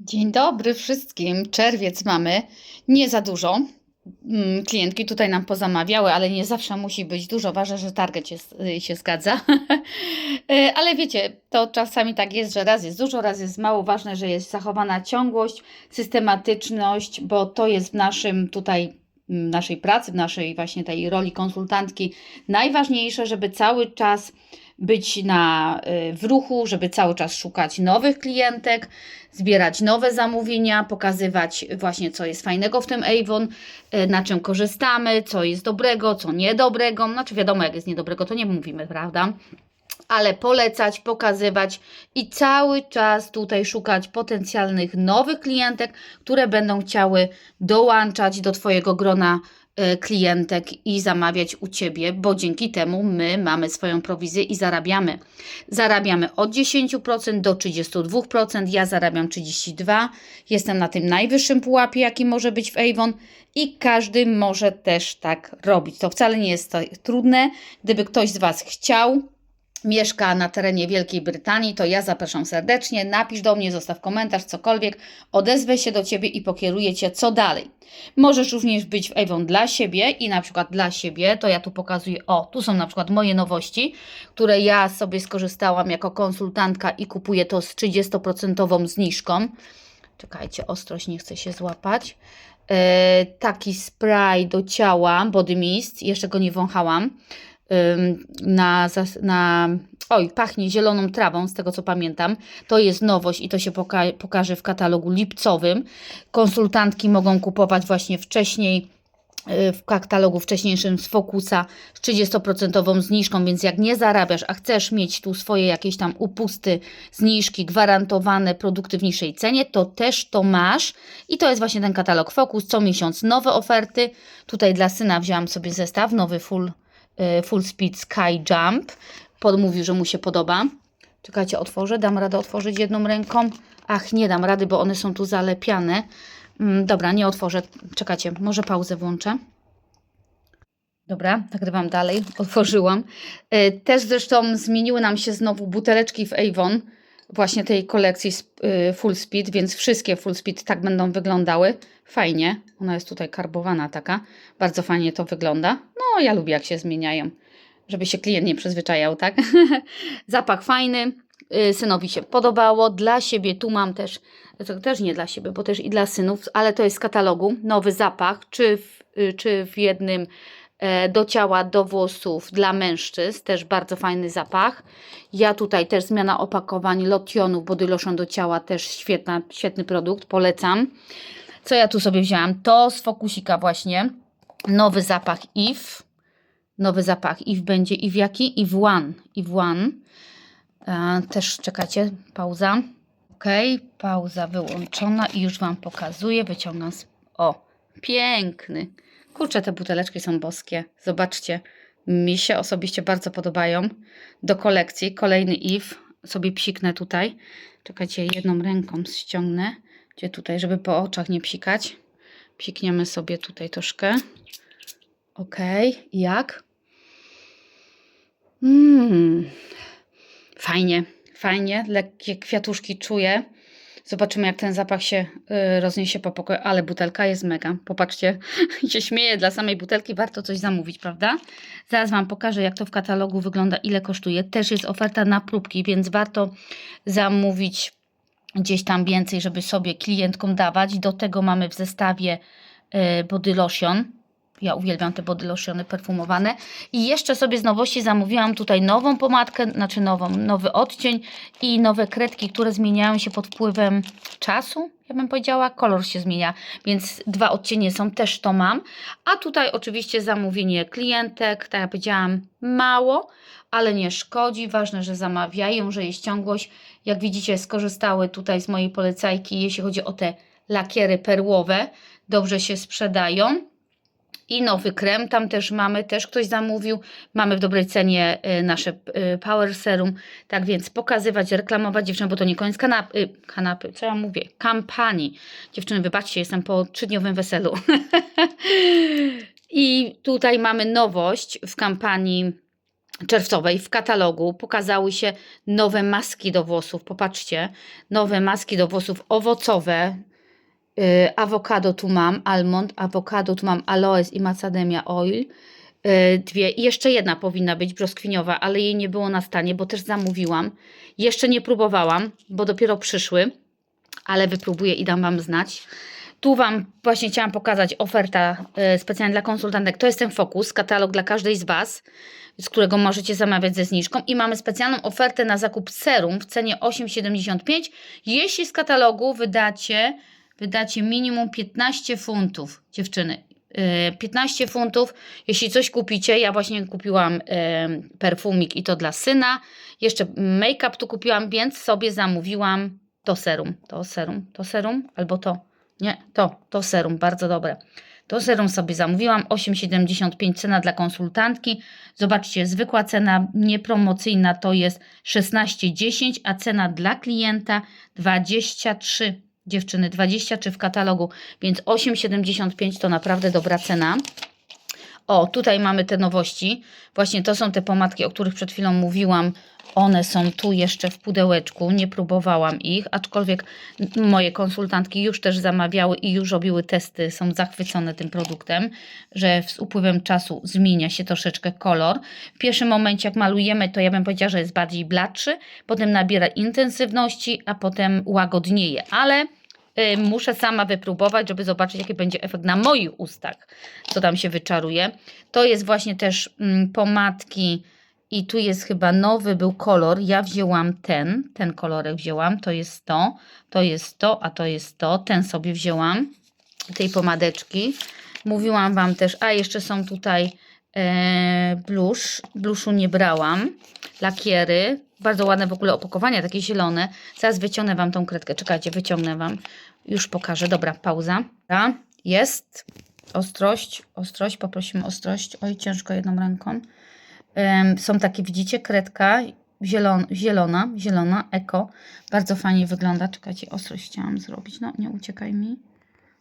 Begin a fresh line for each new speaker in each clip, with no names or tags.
Dzień dobry wszystkim. Czerwiec mamy. Nie za dużo. Mm, Klientki tutaj nam pozamawiały, ale nie zawsze musi być dużo. Ważne, że target się, się zgadza. E, ale wiecie, to czasami tak jest, że raz jest dużo, raz jest mało. Ważne, że jest zachowana ciągłość, systematyczność, bo to jest w naszym tutaj mm, naszej pracy, w naszej właśnie tej roli konsultantki najważniejsze, żeby cały czas być na, y, w ruchu, żeby cały czas szukać nowych klientek, zbierać nowe zamówienia, pokazywać właśnie co jest fajnego w tym Avon, y, na czym korzystamy, co jest dobrego, co niedobrego. Znaczy wiadomo, jak jest niedobrego, to nie mówimy, prawda? ale polecać, pokazywać i cały czas tutaj szukać potencjalnych nowych klientek, które będą chciały dołączać do Twojego grona klientek i zamawiać u Ciebie, bo dzięki temu my mamy swoją prowizję i zarabiamy. Zarabiamy od 10% do 32%, ja zarabiam 32%, jestem na tym najwyższym pułapie, jaki może być w Avon i każdy może też tak robić. To wcale nie jest trudne. Gdyby ktoś z Was chciał, mieszka na terenie Wielkiej Brytanii, to ja zapraszam serdecznie. Napisz do mnie, zostaw komentarz, cokolwiek. Odezwę się do Ciebie i pokieruję Cię, co dalej. Możesz również być w Avon dla siebie i na przykład dla siebie, to ja tu pokazuję, o, tu są na przykład moje nowości, które ja sobie skorzystałam jako konsultantka i kupuję to z 30% zniżką. Czekajcie, ostrość nie chce się złapać. E, taki spray do ciała, body mist, jeszcze go nie wąchałam na, na. Oj, pachnie zieloną trawą, z tego co pamiętam. To jest nowość i to się poka- pokaże w katalogu lipcowym. Konsultantki mogą kupować właśnie wcześniej y, w katalogu wcześniejszym z Focusa z 30% zniżką, więc jak nie zarabiasz, a chcesz mieć tu swoje jakieś tam upusty, zniżki, gwarantowane produkty w niższej cenie, to też to masz i to jest właśnie ten katalog Focus, co miesiąc nowe oferty. Tutaj dla syna wzięłam sobie zestaw, nowy full Full Speed Sky Jump. Podmówił, że mu się podoba. Czekajcie, otworzę. Dam radę otworzyć jedną ręką. Ach, nie dam rady, bo one są tu zalepiane. Mm, dobra, nie otworzę. Czekajcie, może pauzę włączę. Dobra, nagrywam dalej. Otworzyłam. Y, Też zresztą zmieniły nam się znowu buteleczki w Avon, właśnie tej kolekcji y, Full Speed, więc wszystkie Full Speed tak będą wyglądały. Fajnie. Ona jest tutaj karbowana taka. Bardzo fajnie to wygląda. No, ja lubię jak się zmieniają, żeby się klient nie przyzwyczajał, tak? Zapach fajny. Y, Synowi się podobało. Dla siebie tu mam też, to też nie dla siebie, bo też i dla synów, ale to jest z katalogu. Nowy zapach, czy w, y, czy w jednym do ciała, do włosów dla mężczyzn, też bardzo fajny zapach. Ja tutaj też zmiana opakowań lotionów, body lotion do ciała, też świetna, świetny produkt, polecam. Co ja tu sobie wzięłam? To z Fokusika właśnie, nowy zapach Eve. Nowy zapach Eve będzie Eve jaki? Eve One. Eve One. E, też czekajcie, pauza. Ok, pauza wyłączona i już Wam pokazuję. Wyciągam. Z... O, piękny. Kurczę, te buteleczki są boskie. Zobaczcie, mi się osobiście bardzo podobają. Do kolekcji kolejny Eve. Sobie psiknę tutaj. Czekajcie, jedną ręką ściągnę. Gdzie tutaj, żeby po oczach nie psikać. Psikniemy sobie tutaj troszkę. Ok, jak? Mmm, fajnie, fajnie. Lekkie kwiatuszki czuję. Zobaczymy, jak ten zapach się y, rozniesie po pokoju. Ale butelka jest mega. Popatrzcie, się śmieję. Dla samej butelki warto coś zamówić, prawda? Zaraz Wam pokażę, jak to w katalogu wygląda, ile kosztuje. Też jest oferta na próbki, więc warto zamówić gdzieś tam więcej, żeby sobie klientkom dawać. Do tego mamy w zestawie y, body lotion. Ja uwielbiam te body lotiony perfumowane. I jeszcze sobie z nowości zamówiłam tutaj nową pomadkę, znaczy nową, nowy odcień i nowe kredki, które zmieniają się pod wpływem czasu, ja bym powiedziała, kolor się zmienia, więc dwa odcienie są, też to mam. A tutaj oczywiście zamówienie klientek, tak jak powiedziałam, mało, ale nie szkodzi. Ważne, że zamawiają, że jest ciągłość. Jak widzicie, skorzystały tutaj z mojej polecajki, jeśli chodzi o te lakiery perłowe, dobrze się sprzedają. I nowy krem tam też mamy, też ktoś zamówił. Mamy w dobrej cenie y, nasze y, Power Serum. Tak więc pokazywać, reklamować dziewczyny, bo to nie koniec kanapy, kanapy, co ja mówię, kampanii. Dziewczyny, wybaczcie, jestem po trzydniowym weselu. I tutaj mamy nowość w kampanii czerwcowej w katalogu pokazały się nowe maski do włosów. Popatrzcie, nowe maski do włosów owocowe. Yy, awokado tu mam, almond, awokado tu mam aloes i macadamia oil. Yy, dwie. I jeszcze jedna powinna być brzoskwiniowa, ale jej nie było na stanie, bo też zamówiłam. Jeszcze nie próbowałam, bo dopiero przyszły, ale wypróbuję i dam Wam znać. Tu Wam właśnie chciałam pokazać oferta yy, specjalnie dla konsultantek. To jest ten Focus, katalog dla każdej z Was z którego możecie zamawiać ze zniżką. I mamy specjalną ofertę na zakup serum w cenie 8,75. Jeśli z katalogu wydacie, wydacie minimum 15 funtów, dziewczyny. Yy, 15 funtów, jeśli coś kupicie, ja właśnie kupiłam yy, perfumik i to dla syna, jeszcze make-up tu kupiłam, więc sobie zamówiłam to serum, to serum, to serum, albo to, nie, to, to serum, bardzo dobre. To serum sobie zamówiłam, 8,75 cena dla konsultantki. Zobaczcie, zwykła cena niepromocyjna to jest 16,10, a cena dla klienta 23. Dziewczyny, 23 w katalogu, więc 8,75 to naprawdę dobra cena. O, tutaj mamy te nowości. Właśnie to są te pomadki, o których przed chwilą mówiłam. One są tu jeszcze w pudełeczku. Nie próbowałam ich, aczkolwiek moje konsultantki już też zamawiały i już robiły testy. Są zachwycone tym produktem, że z upływem czasu zmienia się troszeczkę kolor. W pierwszym momencie, jak malujemy, to ja bym powiedziała, że jest bardziej bladszy, potem nabiera intensywności, a potem łagodnieje. Ale muszę sama wypróbować, żeby zobaczyć, jaki będzie efekt na moich ustach, co tam się wyczaruje. To jest właśnie też mm, pomadki i tu jest chyba nowy był kolor. Ja wzięłam ten, ten kolorek wzięłam, to jest to, to jest to, a to jest to. Ten sobie wzięłam, tej pomadeczki. Mówiłam Wam też, a jeszcze są tutaj e, blusz. Bluszu nie brałam. Lakiery, bardzo ładne w ogóle opakowania, takie zielone. Zaraz wyciągnę Wam tą kredkę. Czekajcie, wyciągnę Wam. Już pokażę. Dobra, pauza. Dobra, jest. Ostrość, ostrość, poprosimy ostrość. Oj, ciężko jedną ręką. Są takie, widzicie, kredka zielon, zielona, zielona, eko. Bardzo fajnie wygląda. Czekajcie, ostrość chciałam zrobić. No, nie uciekaj mi.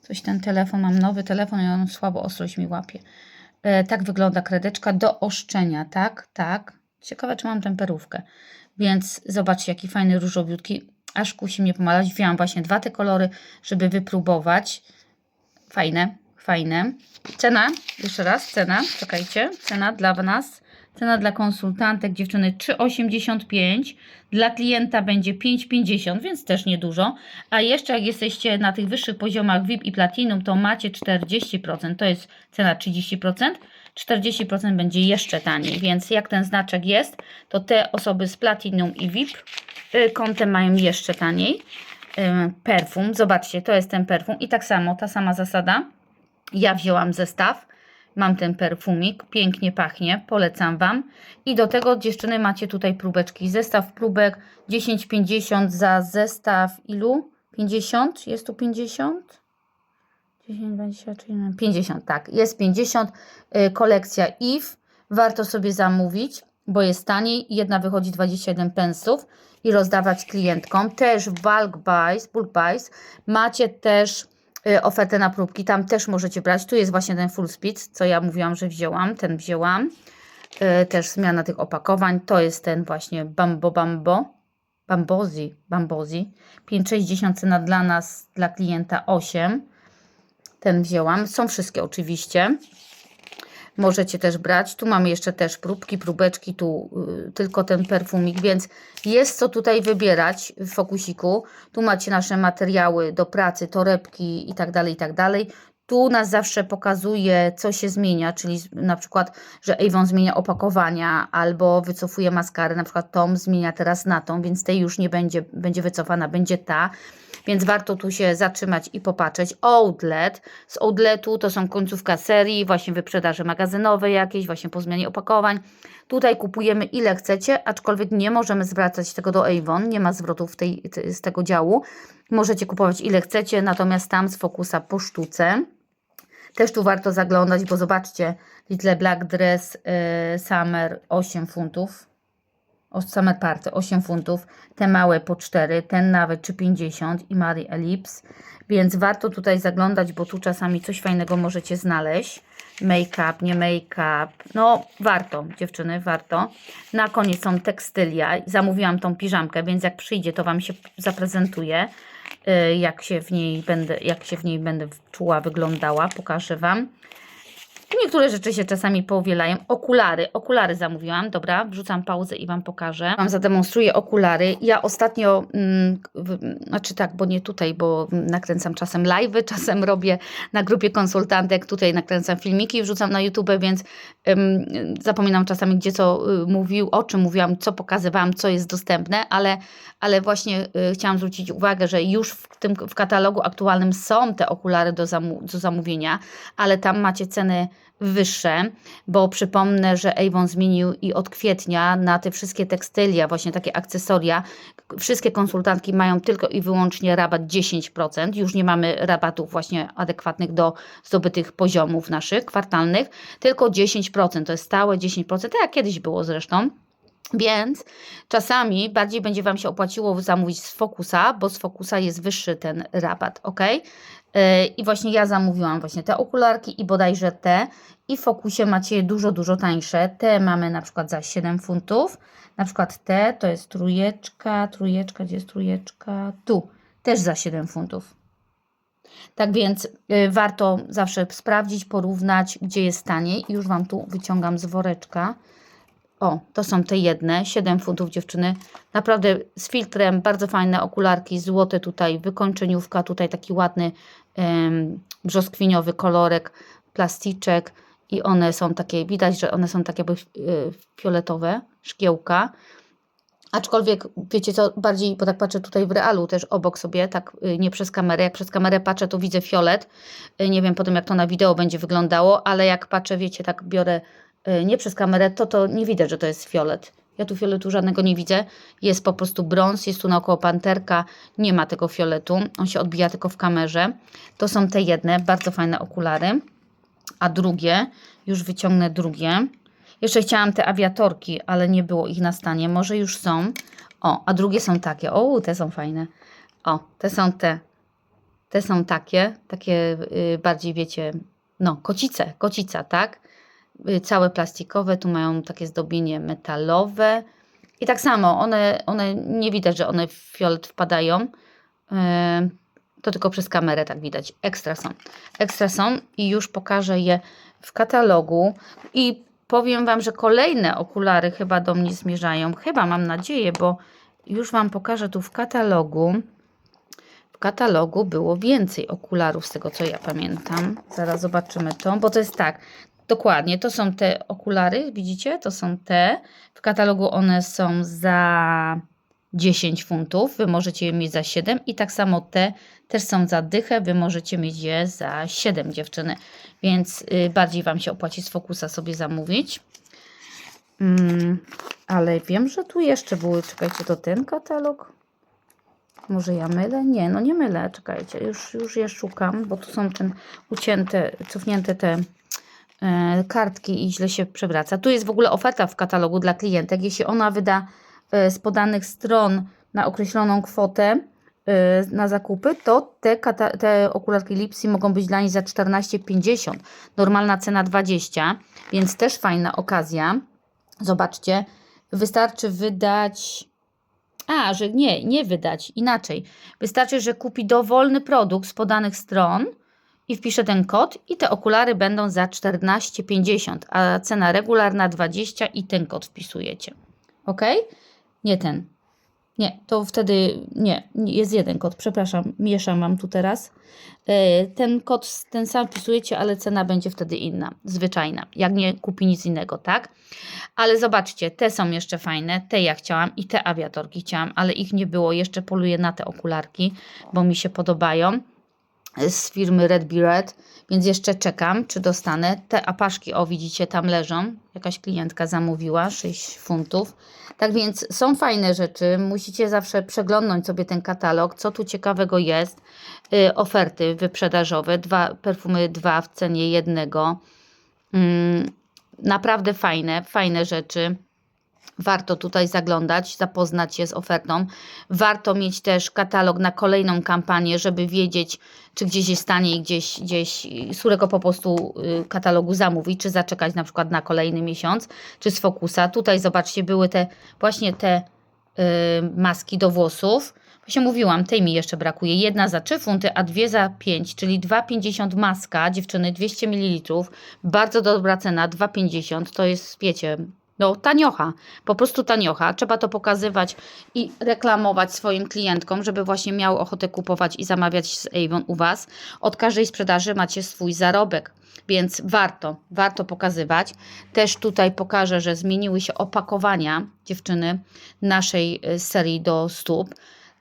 Coś ten telefon, mam nowy telefon i on słabo ostrość mi łapie. E, tak wygląda kredeczka do oszczenia, tak, tak. Ciekawe, czy mam temperówkę. Więc zobaczcie, jaki fajny różowiutki. Aż kusi mnie pomalać. Wzięłam właśnie dwa te kolory, żeby wypróbować. Fajne, fajne. Cena, jeszcze raz, cena, czekajcie, cena dla nas. Cena dla konsultantek dziewczyny 3,85. Dla klienta będzie 5,50, więc też niedużo. A jeszcze jak jesteście na tych wyższych poziomach VIP i Platinum, to macie 40%. To jest cena 30%. 40% będzie jeszcze taniej, więc jak ten znaczek jest, to te osoby z Platinum i VIP y, kontem mają jeszcze taniej. Y, Perfum, zobaczcie, to jest ten perfum i tak samo, ta sama zasada. Ja wzięłam zestaw. Mam ten perfumik, pięknie pachnie, polecam Wam. I do tego dziewczyny macie tutaj próbeczki. Zestaw próbek 10,50 za zestaw ilu? 50? Jest tu 50? 10, 20, czyli 50, tak. Jest 50. Y, kolekcja Eve. Warto sobie zamówić, bo jest taniej. Jedna wychodzi 21 pensów i rozdawać klientkom. Też w bulk buys, bulk buys macie też y, ofertę na próbki. Tam też możecie brać. Tu jest właśnie ten full speed, co ja mówiłam, że wzięłam. Ten wzięłam. Y, też zmiana tych opakowań. To jest ten właśnie Bambo Bambo. Bambozi, Bambozi. 5,60 cena dla nas, dla klienta 8. Ten wzięłam. Są wszystkie oczywiście. Możecie też brać. Tu mamy jeszcze też próbki, próbeczki, tu y, tylko ten perfumik, więc jest co tutaj wybierać w fokusiku. Tu macie nasze materiały do pracy, torebki i tak dalej, i tak dalej. Tu nas zawsze pokazuje, co się zmienia, czyli na przykład, że Avon zmienia opakowania albo wycofuje maskarę, na przykład Tom zmienia teraz na tą, więc tej już nie będzie, będzie wycofana, będzie ta. Więc warto tu się zatrzymać i popatrzeć. Outlet. Z outletu to są końcówka serii, właśnie wyprzedaże magazynowe jakieś, właśnie po zmianie opakowań. Tutaj kupujemy ile chcecie, aczkolwiek nie możemy zwracać tego do Avon, nie ma zwrotów tej, z tego działu. Możecie kupować ile chcecie, natomiast tam z Focusa po sztuce. Też tu warto zaglądać, bo zobaczcie, Little Black Dress y, Summer 8 funtów. o Summer Party 8 funtów, te małe po 4, ten nawet 3,50 i Marie Ellipse, więc warto tutaj zaglądać, bo tu czasami coś fajnego możecie znaleźć. Make-up, nie make-up, no warto dziewczyny, warto. Na koniec są tekstylia, zamówiłam tą piżamkę, więc jak przyjdzie to Wam się zaprezentuje, y, jak się w niej będę, jak się w niej będę czuła, wyglądała, pokażę Wam. Niektóre rzeczy się czasami powielają. Okulary. Okulary zamówiłam. Dobra, wrzucam pauzę i Wam pokażę. Wam zademonstruję okulary. Ja ostatnio, mm, znaczy tak, bo nie tutaj, bo nakręcam czasem live'y, czasem robię na grupie konsultantek, tutaj nakręcam filmiki i wrzucam na YouTube, więc ym, zapominam czasami, gdzie co y, mówił, o czym mówiłam, co pokazywałam, co jest dostępne, ale, ale właśnie y, chciałam zwrócić uwagę, że już w tym w katalogu aktualnym są te okulary do, zamu do zamówienia, ale tam macie ceny wyższe, bo przypomnę, że Avon zmienił i od kwietnia na te wszystkie tekstylia, właśnie takie akcesoria, wszystkie konsultantki mają tylko i wyłącznie rabat 10%. Już nie mamy rabatów właśnie adekwatnych do zdobytych poziomów naszych kwartalnych, tylko 10%. To jest stałe 10%, tak jak kiedyś było zresztą. Więc czasami bardziej będzie Wam się opłaciło zamówić z Focusa, bo z Focusa jest wyższy ten rabat, ok? Yy, I właśnie ja zamówiłam właśnie te okularki i bodajże te. I w Focusie macie je dużo, dużo tańsze. Te mamy na przykład za 7 funtów. Na przykład te to jest trójeczka, trójeczka, gdzie jest trójeczka? Tu, też za 7 funtów. Tak więc y, warto zawsze sprawdzić, porównać, gdzie jest taniej. Już Wam tu wyciągam z woreczka. O, to są te jedne, 7 funtów dziewczyny. Naprawdę z filtrem, bardzo fajne okularki, złote tutaj, wykończeniówka, tutaj taki ładny brzoskwiniowy kolorek, plasticzek i one są takie, widać, że one są takie jakby y, fioletowe, szkiełka. Aczkolwiek, wiecie co, bardziej, bo tak patrzę tutaj w realu też obok sobie, tak y, nie przez kamerę. Jak przez kamerę patrzę, to widzę fiolet. Y, Nie wiem potem, jak to na wideo będzie wyglądało, ale jak patrzę, wiecie, tak biorę nie przez kamerę, to to nie widać, że to jest fiolet. Ja tu fioletu żadnego nie widzę. Jest po prostu brąz, jest tu naokoło panterka, nie ma tego fioletu. On się odbija tylko w kamerze. To są te jedne, bardzo fajne okulary. A drugie, już wyciągnę drugie. Jeszcze chciałam te awiatorki, ale nie było ich na stanie. Może już są. O, a drugie są takie. O, te są fajne. O, te są te. Te są takie, takie y, bardziej wiecie, no, kocice, kocica, tak? Y, całe plastikowe, tu mają takie zdobienie metalowe. I tak samo, one, one nie widać, że one w fiolet wpadają. Yy, to tylko przez kamerę tak widać. Ekstra są. Ekstra są i już pokażę je w katalogu. I powiem Wam, że kolejne okulary chyba do mnie zmierzają. Chyba mam nadzieję, bo już Wam pokażę tu w katalogu. W katalogu było więcej okularów z tego co ja pamiętam. Zaraz zobaczymy to, bo to jest tak. Dokładnie, to są te okulary, widzicie? To są te. W katalogu one są za 10 funtów, wy możecie je mieć za 7 i tak samo te też są za dychę, wy możecie mieć je za 7 dziewczyny, więc y, bardziej Wam się opłaci z Focusa sobie zamówić. Mm, ale wiem, że tu jeszcze były, czekajcie, to ten katalog? Może ja mylę? Nie, no nie mylę, czekajcie, już, już je szukam, bo tu są ten ucięte, cofnięte te kartki i źle się przewraca. Tu jest w ogóle oferta w katalogu dla klientek. Jeśli ona wyda e, z podanych stron na określoną kwotę e, na zakupy, to te, te okularki Lipsy mogą być dla niej za 14,50. Normalna cena 20, więc też fajna okazja. Zobaczcie, wystarczy wydać. A, że nie, nie wydać, inaczej. Wystarczy, że kupi dowolny produkt z podanych stron i wpisze ten kod i te okulary będą za 14,50, a cena regularna 20 i ten kod wpisujecie. Ok? Nie ten. Nie, to wtedy nie, jest jeden kod, przepraszam, mieszam Wam tu teraz. Yy, Ten kod, ten sam wpisujecie, ale cena będzie wtedy inna, zwyczajna, jak nie kupi nic innego, tak? Ale zobaczcie, te są jeszcze fajne, te ja chciałam i te awiatorki chciałam, ale ich nie było, jeszcze poluję na te okularki, bo mi się podobają z firmy Red Red, więc jeszcze czekam, czy dostanę. Te apaszki, o widzicie, tam leżą. Jakaś klientka zamówiła 6 funtów. Tak więc są fajne rzeczy. Musicie zawsze przeglądnąć sobie ten katalog, co tu ciekawego jest. Y, oferty wyprzedażowe, dwa, perfumy dwa w cenie jednego. Mm, naprawdę fajne, fajne rzeczy. Warto tutaj zaglądać, zapoznać się z ofertą. Warto mieć też katalog na kolejną kampanię, żeby wiedzieć, czy gdzieś jest taniej, gdzieś, gdzieś z którego po prostu y, katalogu zamówić, czy zaczekać na przykład na kolejny miesiąc, czy z Focusa. Tutaj zobaczcie, były te właśnie te y, maski do włosów. Właśnie mówiłam, tej mi jeszcze brakuje. Jedna za 3 funty, a dwie za 5, czyli 2,50 maska, dziewczyny, 200 ml. Bardzo dobra cena, 2,50 to jest, wiecie, no taniocha, po prostu taniocha. Trzeba to pokazywać i reklamować swoim klientkom, żeby właśnie miały ochotę kupować i zamawiać z Avon u Was. Od każdej sprzedaży macie swój zarobek, więc warto, warto pokazywać. Też tutaj pokażę, że zmieniły się opakowania dziewczyny naszej y, serii do stóp.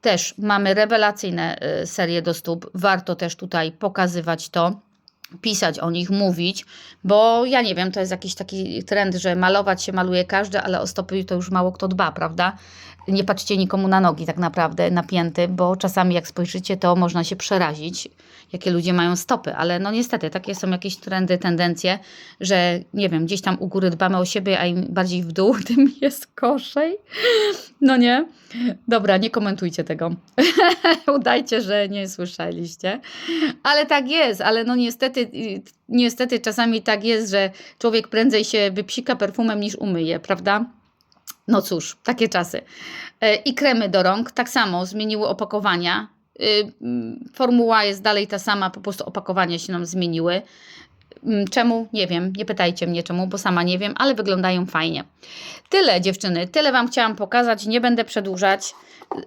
Też mamy rewelacyjne y, serie do stóp. Warto też tutaj pokazywać to pisać o nich, mówić, bo ja nie wiem, to jest jakiś taki trend, że malować się maluje każdy, ale o stopy to już mało kto dba, prawda? Nie patrzcie nikomu na nogi tak naprawdę napięty, bo czasami jak spojrzycie, to można się przerazić, jakie ludzie mają stopy, ale no niestety takie są jakieś trendy, tendencje, że nie wiem, gdzieś tam u góry dbamy o siebie, a im bardziej w dół, tym jest gorzej. No nie? Dobra, nie komentujcie tego. Udajcie, że nie słyszeliście. Ale tak jest, ale no niestety, y, niestety czasami tak jest, że człowiek prędzej się wypsika perfumem niż umyje, prawda? No cóż, takie czasy. E, I kremy do rąk, tak samo zmieniły opakowania. Y, mm, Formuła jest dalej ta sama, po prostu opakowania się nam zmieniły. Mm, Czemu? Nie wiem, nie pytajcie mnie czemu, bo sama nie wiem, ale wyglądają fajnie. Tyle dziewczyny, tyle Wam chciałam pokazać, nie będę przedłużać.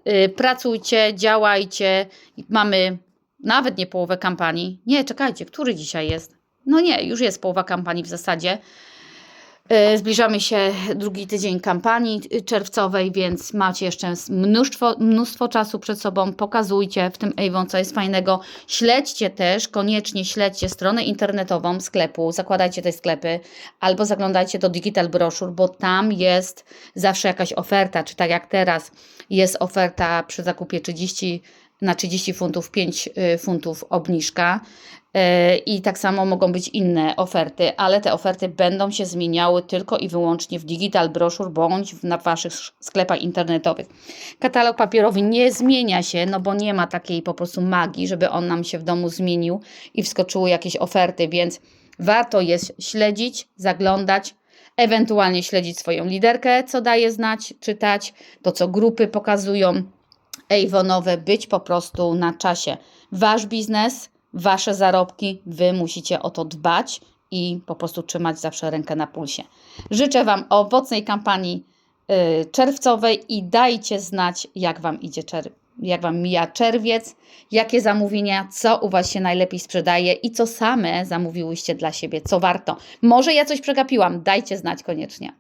Yy, Pracujcie, działajcie. Mamy nawet nie połowę kampanii. Nie, czekajcie, który dzisiaj jest? No nie, już jest połowa kampanii w zasadzie. Yy, Zbliżamy się drugi tydzień kampanii y, czerwcowej, więc macie jeszcze mnóstwo, mnóstwo czasu przed sobą. Pokazujcie w tym Avon, co jest fajnego. Śledźcie też, koniecznie śledźcie stronę internetową sklepu, zakładajcie te sklepy albo zaglądajcie do Digital Brochure, bo tam jest zawsze jakaś oferta, czy tak jak teraz jest oferta przy zakupie 30 na 30 funtów, 5 y, funtów obniżka. E, I tak samo mogą być inne oferty, ale te oferty będą się zmieniały tylko i wyłącznie w Digital Brochure bądź na Waszych sklepach internetowych. Katalog papierowy nie zmienia się, no bo nie ma takiej po prostu magii, żeby on nam się w domu zmienił i wskoczyły jakieś oferty, więc warto jest śledzić, zaglądać, ewentualnie śledzić swoją liderkę, co daje znać, czytać, to co grupy pokazują. Avonowe, być po prostu na czasie. Wasz biznes, wasze zarobki, wy musicie o to dbać i po prostu trzymać zawsze rękę na pulsie. Życzę Wam owocnej kampanii y, czerwcowej i dajcie znać, jak Wam idzie czerw- jak Wam mija czerwiec, jakie zamówienia, co u Was się najlepiej sprzedaje i co same zamówiłyście dla siebie, co warto. Może ja coś przegapiłam, dajcie znać koniecznie.